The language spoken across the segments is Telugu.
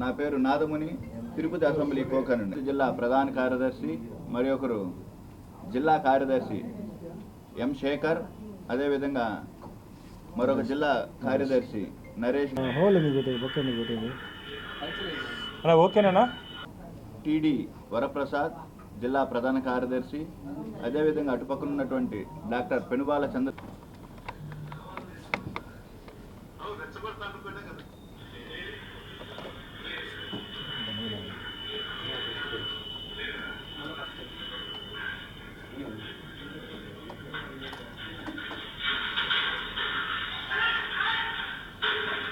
నా పేరు నాదముని. తిరుపతి అసెంబ్లీ కోకనండి జిల్లా ప్రధాన కార్యదర్శి మరి ఒకరు జిల్లా కార్యదర్శి ఎం శేఖర్ అదేవిధంగా మరొక జిల్లా కార్యదర్శి నరేష్. ఓకేనా టిడి వరప్రసాద్ జిల్లా ప్రధాన కార్యదర్శి అదేవిధంగా అటుపక్కన ఉన్నటువంటి డాక్టర్ పెనుబాల చంద్ర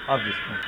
ఆఫ్ తీసుకోండి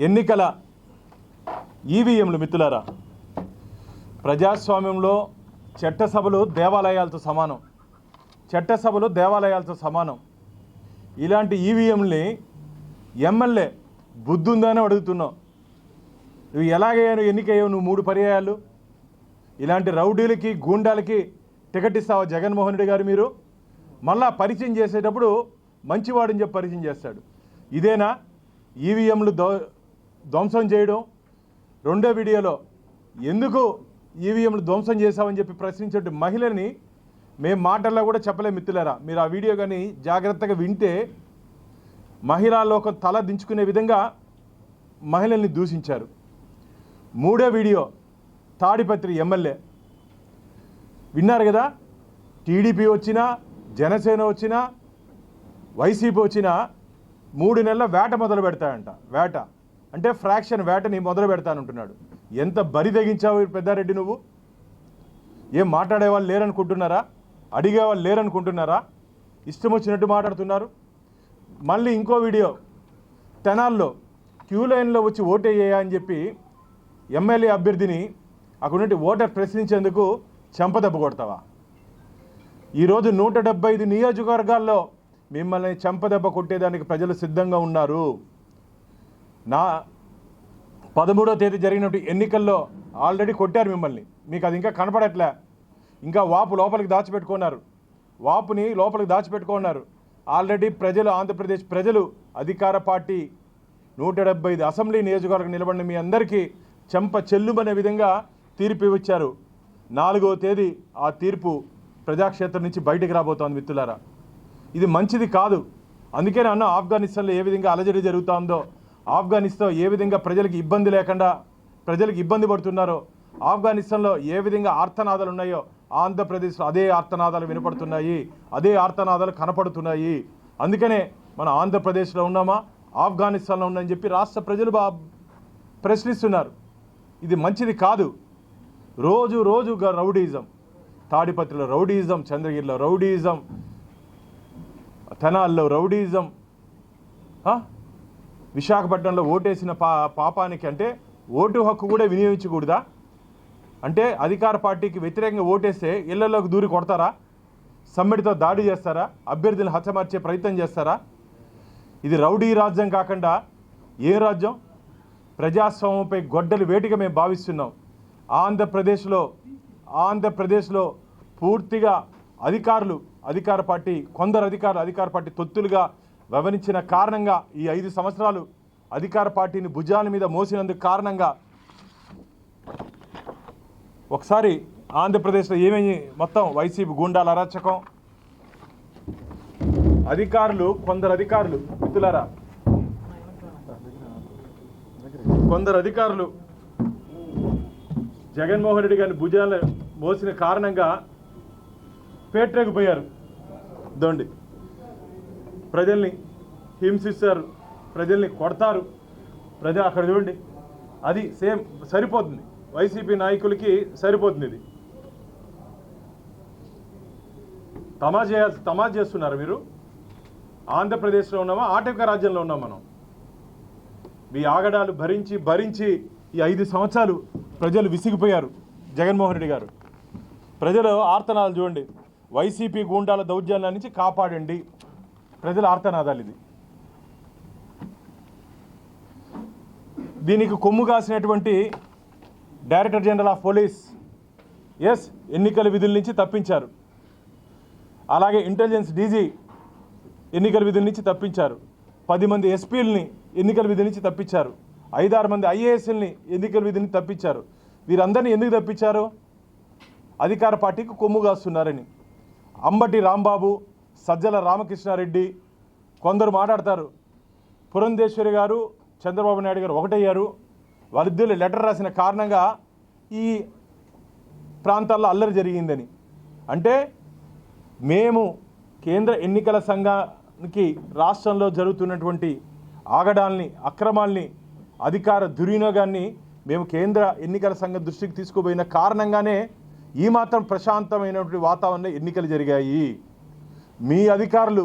ఎన్నికల ఈవీఎంలు మిత్రులారా ప్రజాస్వామ్యంలో చట్టసభలు దేవాలయాలతో సమానం. చట్టసభలు దేవాలయాలతో సమానం. ఇలాంటి ఈవీఎంని ఎమ్మెల్యే బుద్ధి అడుగుతున్నావు. నువ్వు ఎలాగయ్యాను ఎన్నికయ్యావు? నువ్వు మూడు పర్యాయాలు. ఇలాంటి రౌడీలకి గూండాలకి టికెట్ ఇస్తావా జగన్మోహన్ రెడ్డి గారు మీరు? మళ్ళా పరిచయం చేసేటప్పుడు మంచివాడని చెప్పి పరిచయం చేస్తాడు. ఇదేనా? ఈవీఎంలు దో ధ్వంసం చేయడం. రెండో వీడియోలో ఎందుకు ఈవీఎంలు ధ్వంసం చేశామని చెప్పి ప్రశ్నించే మహిళని మేము మాటల్లో కూడా చెప్పలేము మిత్రులారా. మీరు ఆ వీడియో కానీ జాగ్రత్తగా వింటే మహిళా లోకం తల దించుకునే విధంగా మహిళల్ని దూషించారు. మూడో వీడియో తాడిపత్రి ఎమ్మెల్యే. విన్నారు కదా టీడీపీ వచ్చినా జనసేన వచ్చినా వైసీపీ వచ్చినా మూడు నెలల వేట మొదలు పెడతాయంట. వేట. అంటే ఫ్రాక్షన్ వేటని మొదలు పెడతానంటున్నాడు. ఎంత బరి తెగించావు పెద్దారెడ్డి నువ్వు? ఏం మాట్లాడేవాళ్ళు లేరనుకుంటున్నారా? అడిగేవాళ్ళు లేరనుకుంటున్నారా? ఇష్టం వచ్చినట్టు మాట్లాడుతున్నారు. మళ్ళీ ఇంకో వీడియో. తెనాల్లో క్యూ లైన్లో వచ్చి ఓటేయ్యా అని చెప్పి ఎమ్మెల్యే అభ్యర్థిని అక్కడ నుండి ఓటర్ ప్రశ్నించేందుకు చెంపదెబ్బ కొడతావా? ఈరోజు నూట డెబ్బై ఐదు నియోజకవర్గాల్లో మిమ్మల్ని చెంపదెబ్బ కొట్టేదానికి ప్రజలు సిద్ధంగా ఉన్నారు. నా పదమూడో తేదీ జరిగినటువంటి ఎన్నికల్లో ఆల్రెడీ కొట్టారు మిమ్మల్ని. మీకు అది ఇంకా కనపడట్లే. ఇంకా వాపు లోపలికి దాచిపెట్టుకున్నారు. వాపుని లోపలికి దాచిపెట్టుకున్నారు. ఆల్రెడీ ప్రజలు ఆంధ్రప్రదేశ్ ప్రజలు అధికార పార్టీ నూట డెబ్బై ఐదు అసెంబ్లీ నియోజకవర్గం నిలబడిన మీ అందరికీ చెంప చెల్లుమనే విధంగా తీర్పు ఇచ్చారు నాలుగో తేదీ ఆ తీర్పు ప్రజాక్షేత్రం నుంచి బయటికి రాబోతోంది మిత్రులారా. ఇది మంచిది కాదు. అందుకే అన్న ఆఫ్ఘనిస్తాన్లో ఏ విధంగా అలజడి జరుగుతుందో ఆఫ్ఘనిస్తాన్ ఏ విధంగా ప్రజలకు ఇబ్బంది లేకుండా ప్రజలకు ఇబ్బంది పడుతున్నారో ఆఫ్ఘనిస్తాన్లో ఏ విధంగా ఆర్తనాదాలు ఉన్నాయో ఆంధ్రప్రదేశ్లో అదే ఆర్తనాదాలు వినపడుతున్నాయి అదే ఆర్తనాదాలు కనపడుతున్నాయి. అందుకనే మన ఆంధ్రప్రదేశ్లో ఉన్నామా ఆఫ్ఘనిస్తాన్లో ఉందని చెప్పి రాష్ట్ర ప్రజలు బా ప్రశ్నిస్తున్నారు. ఇది మంచిది కాదు. రోజు రోజు రౌడీజం తాడిపత్రిలో రౌడీజం చంద్రగిరిలో రౌడీజం తెనాల్లో రౌడీజం విశాఖపట్నంలో ఓటేసిన పా పాపానికి అంటే ఓటు హక్కు కూడా వినియోగించకూడదా? అంటే అధికార పార్టీకి వ్యతిరేకంగా ఓటేస్తే ఇళ్ళలోకి దూరి కొడతారా? సమ్మెడితో దాడి చేస్తారా? అభ్యర్థిని హతమార్చే ప్రయత్నం చేస్తారా? ఇది రౌడీ రాజ్యం కాకుండా ఏ రాజ్యం? ప్రజాస్వామ్యంపై గొడ్డలి వేటిగా మేము భావిస్తున్నాం. ఆంధ్రప్రదేశ్లో ఆంధ్రప్రదేశ్లో పూర్తిగా అధికారులు అధికార పార్టీ కొందరు అధికారులు అధికార పార్టీ తొత్తులుగా వ్యవహరించిన కారణంగా ఈ ఐదు సంవత్సరాలు అధికార పార్టీని భుజాల మీద మోసినందుకు కారణంగా ఒకసారి ఆంధ్రప్రదేశ్లో ఏమేమి మొత్తం వైసీపీ గూండాల అరాచకం? అధికారులు కొందరు అధికారులు మిత్రులారా? కొందరు అధికారులు జగన్మోహన్ రెడ్డి గారిని భుజాలు మోసిన కారణంగా పేట్రేకుపోయారు పోయారు. ప్రజల్ని హింసిస్తారు ప్రజల్ని కొడతారు. ప్రజలు అక్కడ చూడండి. అది సేమ్ సరిపోతుంది. వైసీపీ నాయకులకి సరిపోతుంది ఇది. తమా చేయాల్సి తమా చేస్తున్నారు మీరు? ఆంధ్రప్రదేశ్లో ఉన్నామా? ఆటవిక రాజ్యంలో ఉన్నాం మనం. మీ ఆగడాలు భరించి భరించి ఈ ఐదు సంవత్సరాలు ప్రజలు విసిగిపోయారు జగన్మోహన్ రెడ్డి గారు. ప్రజలు ఆర్తనాలు చూడండి. వైసీపీ గూండాల దౌర్జన్యాల నుంచి కాపాడండి. ప్రజల ఆర్తనాదాలు ఇది దీనికి కొమ్ము కాసినటువంటి డైరెక్టర్ జనరల్ ఆఫ్ పోలీస్ ఎస్ ఎన్నికల విధుల నుంచి తప్పించారు. అలాగే ఇంటెలిజెన్స్ డీజీ ఎన్నికల విధుల నుంచి తప్పించారు. పది మంది ఎస్పీలని ఎన్నికల విధుల నుంచి తప్పించారు. ఐదారు మంది ఐఏఎస్ఎల్ని ఎన్నికల విధుల్ని తప్పించారు. వీరందరినీ ఎందుకు తప్పించారు? అధికార పార్టీకి కొమ్ము కాస్తున్నారని. అంబటి రాంబాబు సజ్జల రామకృష్ణారెడ్డి కొందరు మాట్లాడతారు. పురంధేశ్వరి గారు చంద్రబాబు నాయుడు గారు ఒకటయ్యారు. వారిద్దరు లెటర్ రాసిన కారణంగా ఈ ప్రాంతాల్లో అల్లరి జరిగిందని. అంటే మేము కేంద్ర ఎన్నికల సంఘానికి రాష్ట్రంలో జరుగుతున్నటువంటి ఆగడాల్ని అక్రమాల్ని అధికార దుర్వినియోగాన్ని మేము కేంద్ర ఎన్నికల సంఘం దృష్టికి తీసుకుపోయిన కారణంగానే ఈ మాత్రం ప్రశాంతమైనటువంటి వాతావరణంలో ఎన్నికలు జరిగాయి. మీ అధికారులు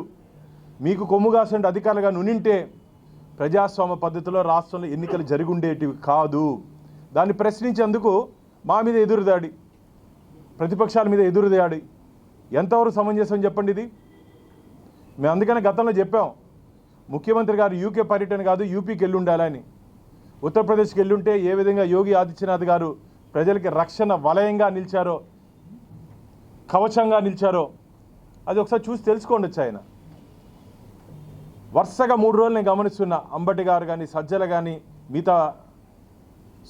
మీకు కొమ్ము కాసిన అధికారులుగా నునింటే ప్రజాస్వామ్య పద్ధతిలో రాష్ట్రంలో ఎన్నికలు జరిగి కాదు. దాన్ని ప్రశ్నించేందుకు మా మీద ఎదురుదాడి ప్రతిపక్షాల మీద ఎదురుదాడి ఎంతవరకు సమంజసం చెప్పండి ఇది? మేము అందుకనే గతంలో చెప్పాం. ముఖ్యమంత్రి గారు యూకే పర్యటన కాదు యూపీకి వెళ్ళి ఉండాలని ఉత్తరప్రదేశ్కి వెళ్ళుంటే ఏ విధంగా యోగి ఆదిత్యనాథ్ గారు ప్రజలకి రక్షణ వలయంగా నిలిచారో కవచంగా నిలిచారో అది ఒకసారి చూసి తెలుసుకోండి ఆయన వరుసగా మూడు రోజులు నేను గమనిస్తున్నా అంబటి గారు కానీ సజ్జల కానీ మిగతా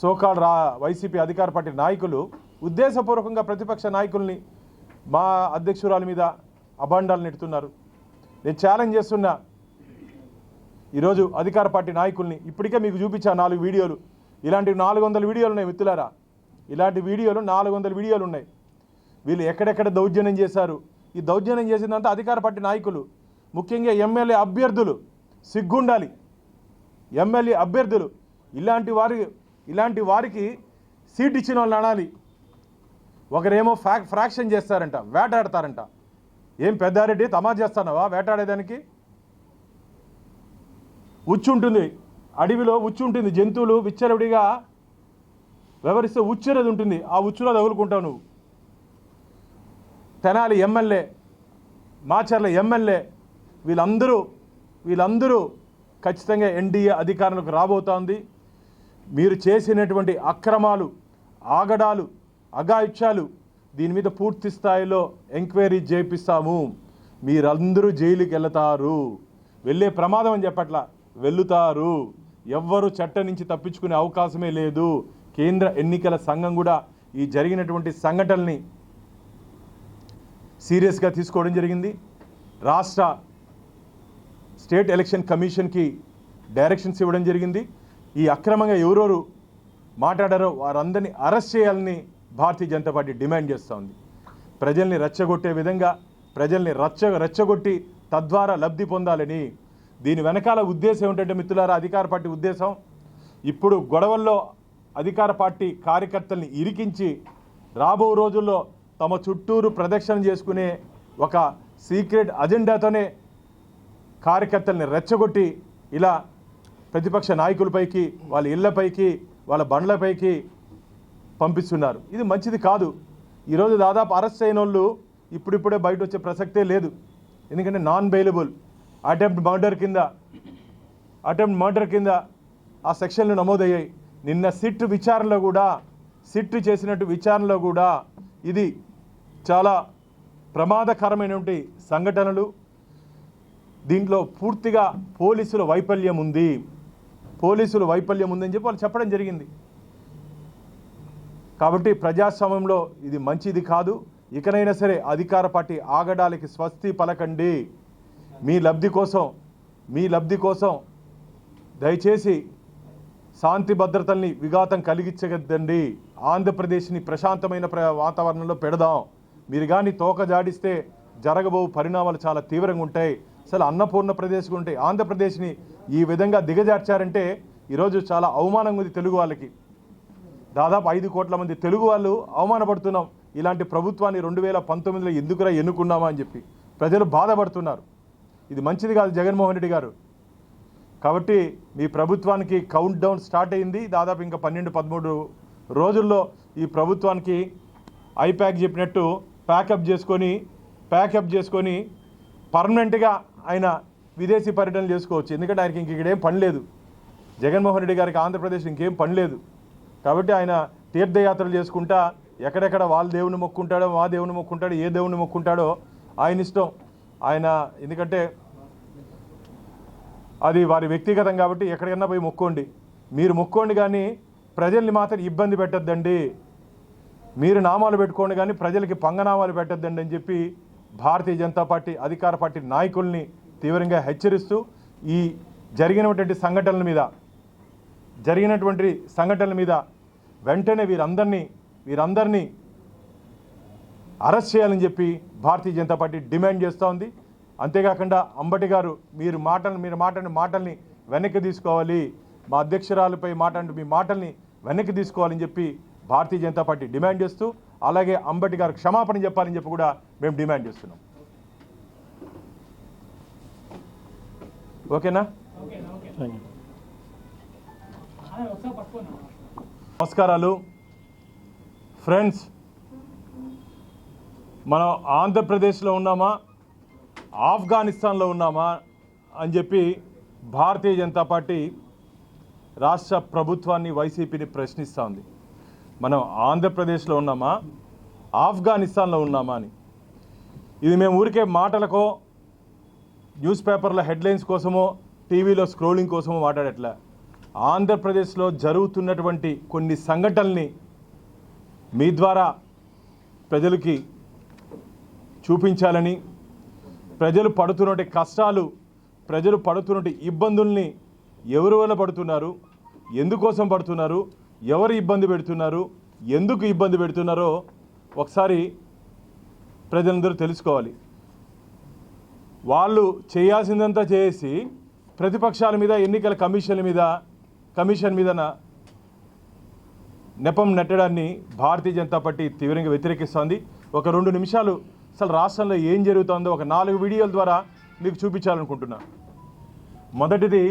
సోకాల్ రా వైసీపీ అధికార పార్టీ నాయకులు ఉద్దేశపూర్వకంగా ప్రతిపక్ష నాయకుల్ని మా అధ్యక్షురాల మీద అభాండాలు నెడుతున్నారు నేను ఛాలెంజ్ చేస్తున్నా ఈరోజు అధికార పార్టీ నాయకుల్ని ఇప్పటికే మీకు చూపించా నాలుగు వీడియోలు. ఇలాంటి నాలుగు వందల వీడియోలు ఉన్నాయి మిత్రులారా. ఇలాంటి వీడియోలు నాలుగు వందల వీడియోలు ఉన్నాయి. వీళ్ళు ఎక్కడెక్కడ దౌర్జన్యం చేశారు? ఈ దౌర్జన్యం చేసిందంతా అధికార పార్టీ నాయకులు ముఖ్యంగా ఎమ్మెల్యే అభ్యర్థులు సిగ్గుండాలి. ఎమ్మెల్యే అభ్యర్థులు ఇలాంటి వారి ఇలాంటి వారికి సీట్ ఇచ్చిన వాళ్ళు అనాలి. ఒకరేమో ఫ్రా ఫ్రాక్షన్ చేస్తారంట వేటాడతారంట. ఏం పెద్దారెడ్డి తమా చేస్తానవా వేటాడేదానికి? ఉచ్చు ఉంటుంది అడవిలో ఉచ్చు ఉంటుంది జంతువులు విచ్చరవిడిగా వ్యవహరిస్తే ఉచ్చు అనేది ఉంటుంది ఆ ఉచ్చులో తగులుకుంటావు నువ్వు. తెనాలి ఎమ్మెల్యే మాచర్ల ఎమ్మెల్యే వీళ్ళందరూ వీళ్ళందరూ ఖచ్చితంగా ఎన్డీఏ అధికారంలోకి రాబోతోంది. మీరు చేసినటువంటి అక్రమాలు ఆగడాలు అగాయిత్యాలు దీని మీద పూర్తి స్థాయిలో ఎంక్వైరీ చేపిస్తాము. మీరందరూ జైలుకి వెళతారు. వెళ్ళే ప్రమాదం అని చెప్పట్లా వెళ్తారు ఎవ్వరు చట్టం నుంచి తప్పించుకునే అవకాశమే లేదు. కేంద్ర ఎన్నికల సంఘం కూడా ఈ జరిగినటువంటి సంఘటనల్ని సీరియస్గా తీసుకోవడం జరిగింది. రాష్ట్ర స్టేట్ ఎలక్షన్ కమిషన్కి డైరెక్షన్స్ ఇవ్వడం జరిగింది. ఈ అక్రమంగా ఎవరెవరు మాట్లాడారో వారందరినీ అరెస్ట్ చేయాలని భారతీయ జనతా పార్టీ డిమాండ్ చేస్తూ ఉంది. ప్రజల్ని రెచ్చగొట్టే విధంగా ప్రజల్ని రచ్చ రెచ్చగొట్టి తద్వారా లబ్ధి పొందాలని. దీని వెనకాల ఉద్దేశం ఏంటంటే మిత్రులారా అధికార పార్టీ ఉద్దేశం. ఇప్పుడు గొడవల్లో అధికార పార్టీ కార్యకర్తల్ని ఇరికించి రాబో రోజుల్లో తమ చుట్టూరు ప్రదక్షిణ చేసుకునే ఒక సీక్రెట్ అజెండాతోనే కార్యకర్తల్ని రెచ్చగొట్టి ఇలా ప్రతిపక్ష నాయకులపైకి వాళ్ళ ఇళ్ళపైకి వాళ్ళ బండ్లపైకి పంపిస్తున్నారు. ఇది మంచిది కాదు. ఈరోజు దాదాపు అరెస్ట్ అయిన వాళ్ళు ఇప్పుడిప్పుడే బయట వచ్చే ప్రసక్తే లేదు. ఎందుకంటే నాన్ బెయిలబుల్ అటెంప్ట్ మర్డర్ కింద అటెంప్ట్ మర్డర్ కింద ఆ సెక్షన్లు నమోదయ్యాయి. నిన్న సిట్ విచారణలో కూడా సిట్ చేసినట్టు విచారణలో కూడా ఇది చాలా ప్రమాదకరమైనటువంటి సంఘటనలు. దీంట్లో పూర్తిగా పోలీసుల వైఫల్యం ఉంది. పోలీసుల వైఫల్యం ఉందని చెప్పి వాళ్ళు చెప్పడం జరిగింది. కాబట్టి ప్రజాస్వామ్యంలో ఇది మంచిది కాదు. ఇకనైనా సరే అధికార పార్టీ ఆగడాలకి స్వస్తి పలకండి. మీ లబ్ధి కోసం మీ లబ్ధి కోసం దయచేసి శాంతి భద్రతల్ని విఘాతం కలిగించగద్దండి. ఆంధ్రప్రదేశ్ని ప్రశాంతమైన ప్ర వాతావరణంలో పెడదాం. మీరు కానీ తోక జాడిస్తే జరగబో పరిణామాలు చాలా తీవ్రంగా ఉంటాయి. అసలు అన్నపూర్ణ ప్రదేశ్గా ఉంటాయి ఆంధ్రప్రదేశ్ని ఈ విధంగా దిగజార్చారంటే ఈరోజు చాలా అవమానంగా ఉంది తెలుగు వాళ్ళకి. దాదాపు ఐదు కోట్ల మంది తెలుగు వాళ్ళు అవమానపడుతున్నాం. ఇలాంటి ప్రభుత్వాన్ని రెండు వేల పంతొమ్మిదిలో ఎందుకురా ఎన్నుకున్నామా అని చెప్పి ప్రజలు బాధపడుతున్నారు. ఇది మంచిది కాదు జగన్మోహన్ రెడ్డి గారు. కాబట్టి మీ ప్రభుత్వానికి కౌంట్ డౌన్ స్టార్ట్ అయింది. దాదాపు ఇంకా పన్నెండు పదమూడు రోజుల్లో ఈ ప్రభుత్వానికి ఐప్యాక్ చెప్పినట్టు ప్యాకప్ చేసుకొని ప్యాకప్ చేసుకొని పర్మనెంట్గా ఆయన విదేశీ పర్యటనలు చేసుకోవచ్చు. ఎందుకంటే ఆయనకి ఇంక ఇక్కడేం పని లేదు. జగన్మోహన్ రెడ్డి గారికి ఆంధ్రప్రదేశ్ ఇంకేం పని లేదు. కాబట్టి ఆయన తీర్థయాత్రలు చేసుకుంటా ఎక్కడెక్కడ వాళ్ళ దేవుని మొక్కుంటాడో మా దేవుని మొక్కుంటాడో ఏ దేవుని మొక్కుంటాడో ఆయన ఇష్టం. ఆయన ఎందుకంటే అది వారి వ్యక్తిగతం కాబట్టి ఎక్కడికన్నా పోయి మొక్కోండి. మీరు మొక్కోండి కానీ ప్రజల్ని మాత్రం ఇబ్బంది పెట్టద్దండి. మీరు నామాలు పెట్టుకోండి కానీ ప్రజలకి పంగనామాలు పెట్టద్దండి అని చెప్పి భారతీయ జనతా పార్టీ అధికార పార్టీ నాయకుల్ని తీవ్రంగా హెచ్చరిస్తూ ఈ జరిగినటువంటి సంఘటనల మీద జరిగినటువంటి సంఘటనల మీద వెంటనే వీరందరినీ వీరందరినీ అరెస్ట్ చేయాలని చెప్పి భారతీయ జనతా పార్టీ డిమాండ్ చేస్తూ ఉంది. అంతేకాకుండా అంబటి గారు మీరు మాటలు మీరు మాట్లాడిన మాటల్ని వెనక్కి తీసుకోవాలి. మా అధ్యక్షురాలపై మాట్లాడిన మీ మాటల్ని వెనక్కి తీసుకోవాలని చెప్పి భారతీయ జనతా పార్టీ డిమాండ్ చేస్తూ అలాగే అంబటి గారు క్షమాపణ చెప్పాలని చెప్పి కూడా మేము డిమాండ్ చేస్తున్నాం. ఓకేనా? నమస్కారాలు. ఫ్రెండ్స్ మనం ఆంధ్రప్రదేశ్లో ఉన్నామా? ఆఫ్ఘనిస్తాన్లో ఉన్నామా? అని చెప్పి భారతీయ జనతా పార్టీ రాష్ట్ర ప్రభుత్వాన్ని వైసీపీని ప్రశ్నిస్తూ ఉంది. మనం ఆంధ్రప్రదేశ్లో ఉన్నామా? ఆఫ్ఘనిస్తాన్లో ఉన్నామా అని. ఇది మేము ఊరికే మాటలకో న్యూస్ పేపర్ల హెడ్లైన్స్ కోసమో టీవీలో స్క్రోలింగ్ కోసమో మాట్లాడట్లే. ఆంధ్రప్రదేశ్లో జరుగుతున్నటువంటి కొన్ని సంఘటనల్ని మీ ద్వారా ప్రజలకి చూపించాలని ప్రజలు పడుతున్నటువంటి కష్టాలు ప్రజలు పడుతున్నటువంటి ఇబ్బందుల్ని ఎవరి వల్ల పడుతున్నారు? ఎందుకోసం పడుతున్నారు? ఎవరు ఇబ్బంది పెడుతున్నారు ఎందుకు ఇబ్బంది పెడుతున్నారో ఒకసారి ప్రజలందరూ తెలుసుకోవాలి. వాళ్ళు చేయాల్సిందంతా చేసి ప్రతిపక్షాల మీద ఎన్నికల కమిషన్ల మీద కమిషన్ మీద నెపం నెట్టడాన్ని భారతీయ జనతా పార్టీ తీవ్రంగా వ్యతిరేకిస్తోంది. ఒక రెండు నిమిషాలు అసలు రాష్ట్రంలో ఏం జరుగుతుందో ఒక నాలుగు వీడియోల ద్వారా మీకు చూపించాలనుకుంటున్నా. మొదటిది